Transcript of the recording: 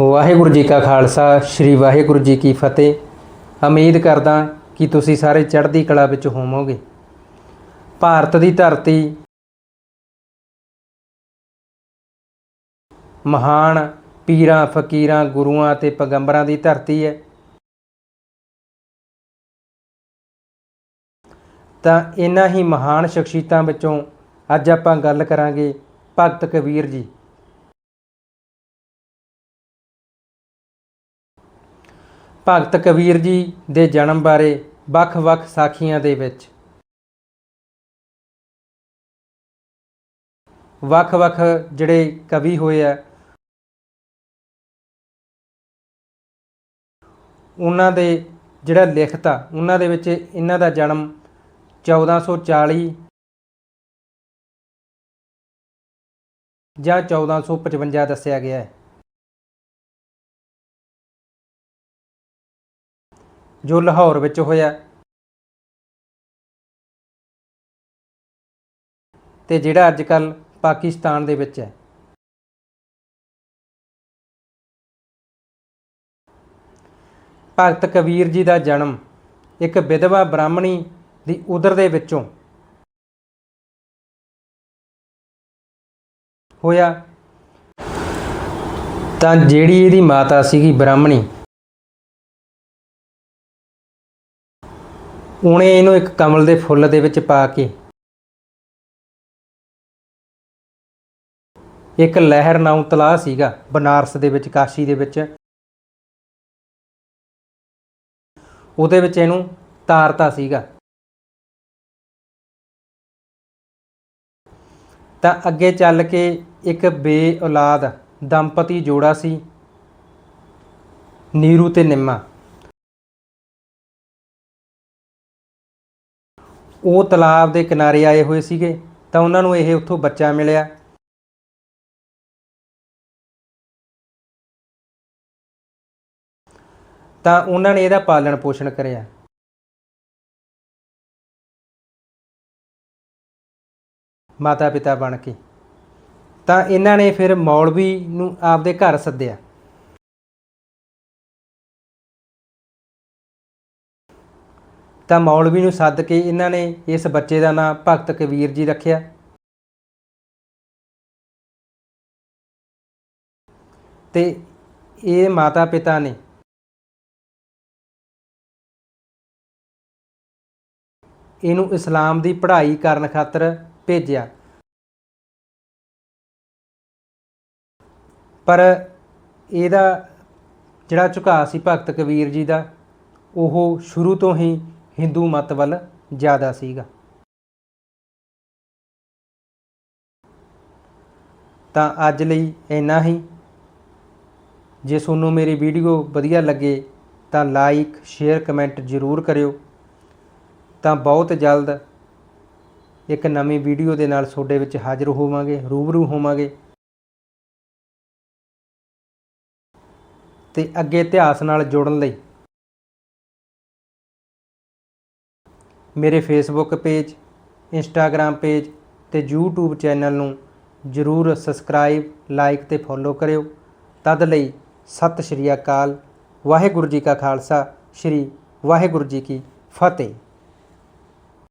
ਵਾਹਿਗੁਰੂ ਜੀ ਕਾ ਖਾਲਸਾ, ਸ੍ਰੀ ਵਾਹਿਗੁਰੂ ਜੀ ਕੀ ਫਤਿਹ। ਉਮੀਦ ਕਰਦਾ ਕਿ ਤੁਸੀਂ ਸਾਰੇ ਚੜ੍ਹਦੀ ਕਲਾ ਵਿੱਚ ਹੋਵੋਗੇ। ਭਾਰਤ ਦੀ ਧਰਤੀ ਮਹਾਨ ਪੀਰਾਂ, ਫਕੀਰਾਂ, ਗੁਰੂਆਂ ਤੇ ਪੈਗੰਬਰਾਂ ਦੀ ਧਰਤੀ ਹੈ। ਤਾਂ ਇਹਨਾਂ ਹੀ ਮਹਾਨ ਸ਼ਖਸੀਅਤਾਂ ਵਿੱਚੋਂ ਅੱਜ ਆਪਾਂ ਗੱਲ ਕਰਾਂਗੇ ਭਗਤ ਕਬੀਰ ਜੀ। ਭਗਤ ਕਬੀਰ ਜੀ ਦੇ ਜਨਮ ਬਾਰੇ ਵੱਖ-ਵੱਖ ਸਾਖੀਆਂ ਦੇ ਵਿੱਚ। ਵੱਖ-ਵੱਖ ਜਿਹੜੇ ਕਵੀ ਹੋਏ ਆ, ਉਹਨਾਂ ਦੇ ਜਿਹੜਾ ਲਿਖਤ ਆ, ਉਹਨਾਂ ਦੇ ਵਿੱਚ ਇਹਨਾਂ ਦਾ ਜਨਮ 1440 ਜਾਂ 1455 ਦੱਸਿਆ ਗਿਆ ਹੈ। ਜੋ ਲਾਹੌਰ ਵਿੱਚ ਹੋਇਆ। ਤੇ ਜਿਹੜਾ ਅੱਜ ਕੱਲ ਪਾਕਿਸਤਾਨ ਦੇ ਵਿੱਚ ਹੈ। ਭਗਤ ਕਬੀਰ ਜੀ ਦਾ ਜਨਮ ਇੱਕ ਵਿਧਵਾ ਬ੍ਰਾਹਮਣੀ ਦੀ ਉਦਰ ਦੇ ਵਿੱਚੋਂ ਹੋਇਆ। ਤਾਂ ਜਿਹੜੀ ਇਹਦੀ ਮਾਤਾ ਸੀਗੀ ਬ੍ਰਾਹਮਣੀ ਉਹਨੇ ਇਹਨੂੰ ਇੱਕ ਕਮਲ ਦੇ ਫੁੱਲ ਦੇ ਵਿੱਚ ਪਾ ਕੇ ਇੱਕ ਲਹਿਰ ਨਾਮ ਤਲਾਹ ਸੀਗਾ, ਬਨਾਰਸ ਦੇ ਵਿੱਚ, ਕਾਸ਼ੀ ਦੇ ਵਿੱਚ। ਉਹਦੇ ਵਿੱਚ ਇਹਨੂੰ ਤਾਰਤਾ ਸੀਗਾ। ਤਾਂ ਅੱਗੇ ਚੱਲ ਕੇ ਇੱਕ ਬੇ ਔਲਾਦ ਦੰਪਤੀ ਜੋੜਾ ਸੀ, ਨੀਰੂ ਤੇ ਨਿੰਮਾ। ਉਹ ਤਲਾਬ ਦੇ ਕਿਨਾਰੇ ਆਏ ਹੋਏ ਸੀਗੇ, ਤਾਂ ਉਹਨਾਂ ਨੂੰ ਇਹ ਉੱਥੋਂ ਬੱਚਾ ਮਿਲਿਆ। ਤਾਂ ਉਹਨਾਂ ਨੇ ਇਹਦਾ ਪਾਲਣ ਪੋਸ਼ਣ ਕਰਿਆ। ਮਾਤਾ ਪਿਤਾ ਬਣ ਕੇ। ਤਾਂ ਇਹਨਾਂ ਨੇ ਫਿਰ ਮੌਲਵੀ ਨੂੰ ਆਪਦੇ ਘਰ ਸੱਦਿਆ। ਤਾਂ ਮੌਲਵੀ ਨੂੰ ਸੱਦ ਕੇ ਇਹਨਾਂ ਨੇ ਇਸ ਬੱਚੇ ਦਾ ਨਾਂ ਭਗਤ ਕਬੀਰ ਜੀ ਰੱਖਿਆ। ਤੇ ਇਹ ਮਾਤਾ ਪਿਤਾ ਨੇ ਇਹਨੂੰ ਇਸਲਾਮ ਦੀ ਪੜ੍ਹਾਈ ਕਰਨ ਖਾਤਰ ਭੇਜਿਆ। ਪਰ ਇਹਦਾ ਜਿਹੜਾ ਝੁਕਾਅ ਸੀ ਭਗਤ ਕਬੀਰ ਜੀ ਦਾ, ਉਹ ਸ਼ੁਰੂ ਤੋਂ ਹੀ ਹਿੰਦੂ ਮਤ ਵੱਲ ਜ਼ਿਆਦਾ ਸੀਗਾ। ਤਾਂ ਅੱਜ ਲਈ ਇੰਨਾ ਹੀ। ਜੇ ਤੁਹਾਨੂੰ ਮੇਰੀ ਵੀਡੀਓ ਵਧੀਆ ਲੱਗੇ ਤਾਂ ਲਾਈਕ ਸ਼ੇਅਰ ਕਮੈਂਟ ਜ਼ਰੂਰ ਕਰਿਓ। ਤਾਂ ਬਹੁਤ ਜਲਦ ਇੱਕ ਨਵੀਂ ਵੀਡੀਓ ਦੇ ਨਾਲ ਤੁਹਾਡੇ ਵਿੱਚ ਹਾਜ਼ਰ ਹੋਵਾਂਗੇ, ਰੂਬਰੂ ਹੋਵਾਂਗੇ। ਤੇ ਅੱਗੇ ਇਤਿਹਾਸ ਨਾਲ ਜੁੜਨ ਲਈ ਮੇਰੇ ਫੇਸਬੁੱਕ ਪੇਜ ਇੰਸਟਾਗ੍ਰam ਪੇਜ ਤੇ YouTube ਚੈਨਲ ਨੂੰ ਜਰੂਰ ਸਬਸਕ੍ਰਾਈਬ ਲਾਈਕ ਤੇ ਫੋਲੋ ਕਰਿਓ। ਤਦ ਲਈ ਸਤਿ ਸ਼੍ਰੀ ਅਕਾਲ। ਵਾਹਿਗੁਰੂ ਜੀ ਕਾ ਖਾਲਸਾ। ਸ਼੍ਰੀ ਵਾਹਿਗੁਰੂ ਜੀ ਕੀ ਫਤਿਹ।